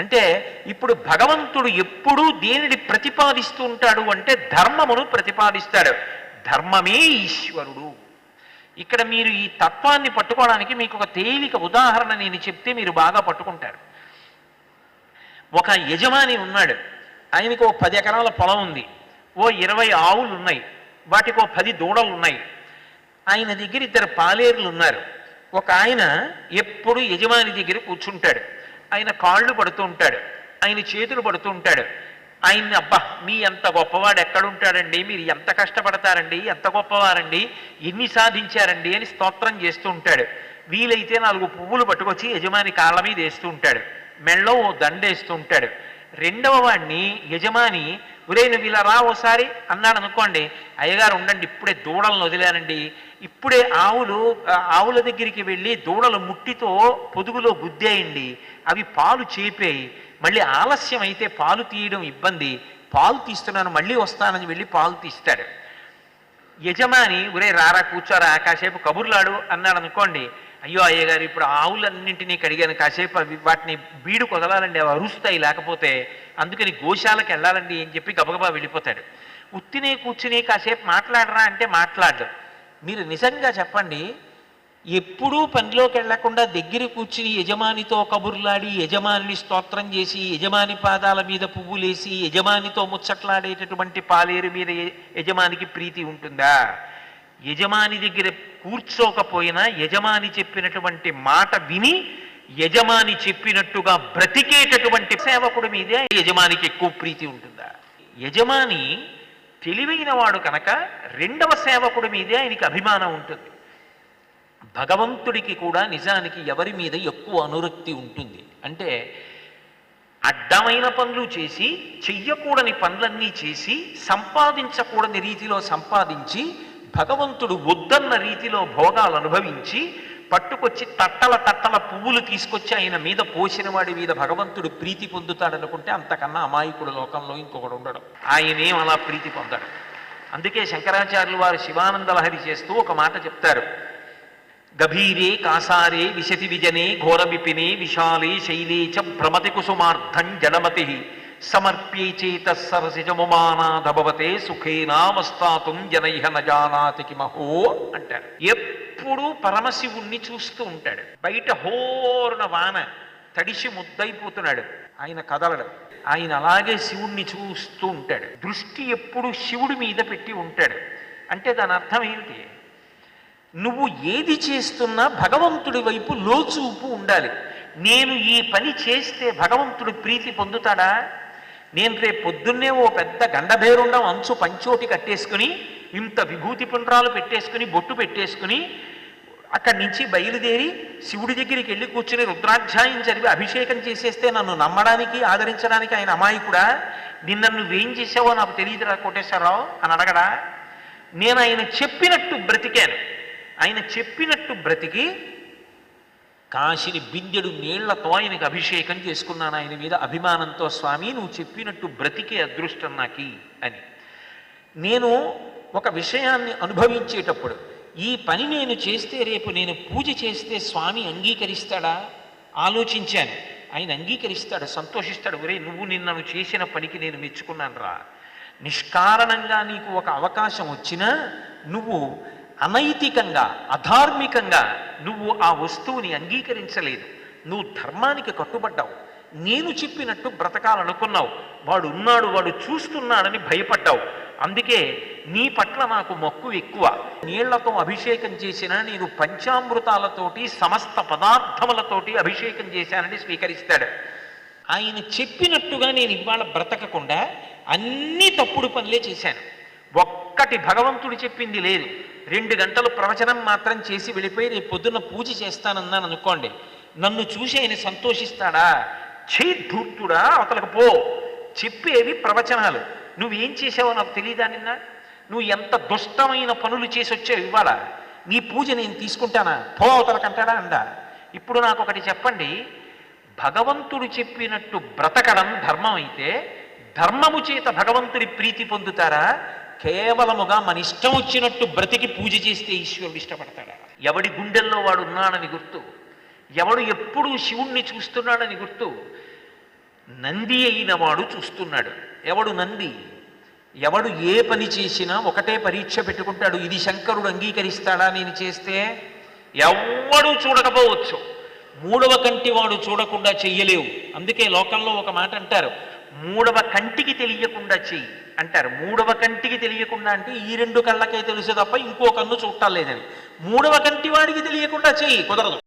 అంటే ఇప్పుడు భగవంతుడు ఎప్పుడూ దేనిని ప్రతిపాదిస్తూ ఉంటాడు అంటే ధర్మమును ప్రతిపాదిస్తాడు. ధర్మమే ఈశ్వరుడు. ఇక్కడ మీరు ఈ తత్వాన్ని పట్టుకోవడానికి మీకు ఒక తేలిక ఉదాహరణ నేను చెప్తే మీరు బాగా పట్టుకుంటారు. ఒక యజమాని ఉన్నాడు. ఆయనకు ఓ పది ఎకరాల పొలం ఉంది. ఓ ఇరవై ఆవులు ఉన్నాయి. వాటికి ఓ పది దూడలు ఉన్నాయి. ఆయన దగ్గర ఇద్దరు పాలేరులు ఉన్నారు. ఒక ఆయన ఎప్పుడు యజమాని దగ్గర కూర్చుంటాడు. ఆయన కాళ్ళు పడుతూ ఉంటాడు. ఆయన చేతులు పడుతూ ఉంటాడు. ఆయన్ని అబ్బా మీ ఎంత గొప్పవాడు ఎక్కడుంటాడండి? మీరు ఎంత కష్టపడతారండి? ఎంత గొప్పవారండి? ఎన్ని సాధించారండి? అని స్తోత్రం చేస్తూ ఉంటాడు. వీలైతే నాలుగు పువ్వులు పట్టుకొచ్చి యజమాని కాళ్ళ మీద వేస్తూ ఉంటాడు. మెళ్ళో ఓ దండేస్తూ ఉంటాడు. రెండవ వాడిని యజమాని ఒరే నువ్వు ఇలా రా ఓసారి అన్నాడు అనుకోండి. అయ్యగారు ఉండండి ఇప్పుడే దూడలను వదిలానండి. ఇప్పుడే ఆవులు ఆవుల దగ్గరికి వెళ్ళి దూడలు ముట్టితో పొదుగులో గుద్దేయండి. అవి పాలు చేపేయి మళ్ళీ ఆలస్యం అయితే పాలు తీయడం ఇబ్బంది. పాలు తీస్తున్నాను మళ్ళీ వస్తానని వెళ్ళి పాలు తీస్తాడు. యజమాని ఒరే రారా కూర్చోరా కాసేపు కబుర్లాడు అన్నాడు అనుకోండి. అయ్యో అయ్యగారు ఇప్పుడు ఆవులన్నింటినీ కడిగాను. కాసేపు అవి వాటిని బీడు కొదలాలండి అవి అరుస్తాయి లేకపోతే అందుకని గోశాలకు వెళ్ళాలండి అని చెప్పి గబగబా వెళ్ళిపోతాడు. ఉత్తినే కూర్చుని కాసేపు మాట్లాడరా అంటే మాట్లాడరు మీరు నిజంగా చెప్పండి ఎప్పుడూ పనిలోకి వెళ్ళకుండా దగ్గర కూర్చుని యజమానితో కబుర్లాడి యజమానిని స్తోత్రం చేసి యజమాని పాదాల మీద పువ్వులేసి యజమానితో ముచ్చట్లాడేటటువంటి పాలేరు మీద యజమానికి ప్రీతి ఉంటుందా? యజమాని దగ్గర కూర్చోకపోయినా యజమాని చెప్పినటువంటి మాట విని యజమాని చెప్పినట్టుగా బ్రతికేటటువంటి సేవకుడి మీదే యజమానికి ఎక్కువ ప్రీతి ఉంటుందా? యజమాని తెలివైన వాడు కనుక రెండవ సేవకుడి మీదే ఆయనకి అభిమానం ఉంటుంది. భగవంతుడికి కూడా నిజానికి ఎవరి మీద ఎక్కువ అనురక్తి ఉంటుంది. అంటే అడ్డమైన పనులు చేసి చెయ్యకూడని పనులన్నీ చేసి సంపాదించకూడని రీతిలో సంపాదించి భగవంతుడు వద్దన్న రీతిలో భోగాలు అనుభవించి పట్టుకొచ్చి తట్టల తట్టల పువ్వులు తీసుకొచ్చి ఆయన మీద పోసిన వాడి మీద భగవంతుడు ప్రీతి పొందుతాడనుకుంటే అంతకన్నా అమాయకుడు లోకంలో ఇంకొకడు ఉండడం. ఆయనేం అలా ప్రీతి పొందాడు. అందుకే శంకరాచార్యులు వారు శివానంద లహరి చేస్తూ ఒక మాట చెప్తారు. గభీరే కాసారే విశతి విజనే ఘోర విపినే విశాలే శైలే చ భ్రమతి కుసుమార్థం జడమతి సమర్ప్యే చేత సరసిజముమానాధభవతే సుఖేనావస్థాతుం జనైహ నజానాతి కిమహో అంటారు. ఎప్పుడూ పరమశివుణ్ణి చూస్తూ ఉంటాడు. బయట హోర్న వాన తడిసి ముద్దయిపోతున్నాడు. ఆయన కదలడు. ఆయన అలాగే శివుణ్ణి చూస్తూ ఉంటాడు. దృష్టి ఎప్పుడు శివుడి మీద పెట్టి ఉంటాడు. అంటే దాని అర్థం ఏమిటి? నువ్వు ఏది చేస్తున్నా భగవంతుడి వైపు లోచూపు ఉండాలి. నేను ఈ పని చేస్తే భగవంతుడు ప్రీతి పొందుతాడా? నేను రేపు పొద్దున్నే ఓ పెద్ద గండభేరుండం అంచు పంచోటి కట్టేసుకుని ఇంత విభూతి పుండ్రాలు పెట్టేసుకుని బొట్టు పెట్టేసుకుని అక్కడి నుంచి బయలుదేరి శివుడి దగ్గరికి వెళ్ళి కూర్చుని రుద్రాధ్యాయం చదివి అభిషేకం చేసేస్తే నన్ను నమ్మడానికి ఆదరించడానికి ఆయన అమాయకుడా? నిన్న నువ్వేం చేసావో నాకు తెలియదురా కోటేశ్వరరావు అని అడగడా? నేను ఆయన చెప్పినట్టు బ్రతికాను. ఆయన చెప్పినట్టు బ్రతికి కాశిని బిందెడు నీళ్ళతో ఆయనకి అభిషేకం చేసుకున్నాను ఆయన మీద అభిమానంతో స్వామి నువ్వు చెప్పినట్టు బ్రతికే అదృష్టం నాకి అని. నేను ఒక విషయాన్ని అనుభవించేటప్పుడు ఈ పని నేను చేస్తే రేపు నేను పూజ చేస్తే స్వామి అంగీకరిస్తాడా? ఆలోచించాను. ఆయన అంగీకరిస్తాడు సంతోషిస్తాడు. ఒరే నువ్వు నిన్నను చేసిన పనికి నేను మెచ్చుకున్నాను రా. నిష్కారణంగా నీకు ఒక అవకాశం వచ్చినా నువ్వు అనైతికంగా అధార్మికంగా నువ్వు ఆ వస్తువుని అంగీకరించలేదు. నువ్వు ధర్మానికి కట్టుబడ్డావు. నేను చెప్పినట్టు బ్రతకాలనుకున్నావు. వాడు ఉన్నాడు వాడు చూస్తున్నాడని భయపడ్డావు. అందుకే నీ పట్ల నాకు మొక్కు ఎక్కువ. నీళ్ళతో అభిషేకం చేసిన నేను పంచామృతాలతోటి సమస్త పదార్థములతోటి అభిషేకం చేశానని స్వీకరిస్తాడు. ఆయన చెప్పినట్టుగా నేను ఇవాళ బ్రతకకుండా అన్ని తప్పుడు పనులే చేశాను. ఒక్కటి భగవంతుడు చెప్పింది లేదు. రెండు గంటలు ప్రవచనం మాత్రం చేసి వెళ్ళిపోయి రేపు పొద్దున్న పూజ చేస్తానన్నాను అనుకోండి. నన్ను చూసి ఆయన సంతోషిస్తాడా? చే ధూర్తుడా అవతలకు పో. చెప్పేవి ప్రవచనాలు. నువ్వేం చేసావో నాకు తెలియదా నిన్న? నువ్వు ఎంత దుష్టమైన పనులు చేసి వచ్చావు ఇవాళ? నీ పూజ నేను తీసుకుంటానా? పో అవతలకంటాడా అందా? ఇప్పుడు నాకు ఒకటి చెప్పండి. భగవంతుడు చెప్పినట్టు బ్రతకడం ధర్మం అయితే ధర్మము చేత భగవంతుడి ప్రీతి పొందుతారా? కేవలముగా మన ఇష్టం వచ్చినట్టు బ్రతికి పూజ చేస్తే ఈశ్వరుడు ఇష్టపడతాడా? ఎవడి గుండెల్లో వాడు ఉన్నాడని గుర్తు? ఎవడు ఎప్పుడూ శివుణ్ణి చూస్తున్నాడని గుర్తు? నంది అయిన వాడు చూస్తున్నాడు. ఎవడు నంది? ఎవడు ఏ పని చేసినా ఒకటే పరీక్ష పెట్టుకుంటాడు. ఇది శంకరుడు అంగీకరిస్తాడా నేను చేస్తే? ఎవడు చూడకపోవచ్చు. మూడవ కంటి వాడు చూడకుండా చెయ్యలేవు. అందుకే లోకంలో ఒక మాట అంటారు. మూడవ కంటికి తెలియకుండా చెయ్యి అంటారు. మూడవ కంటికి తెలియకుండా అంటే ఈ రెండు కళ్ళకే తెలుసు తప్ప ఇంకో కన్ను చూడటం లేదని మూడవ కంటి వాడికి తెలియకుండా చెయ్యి కుదరదు.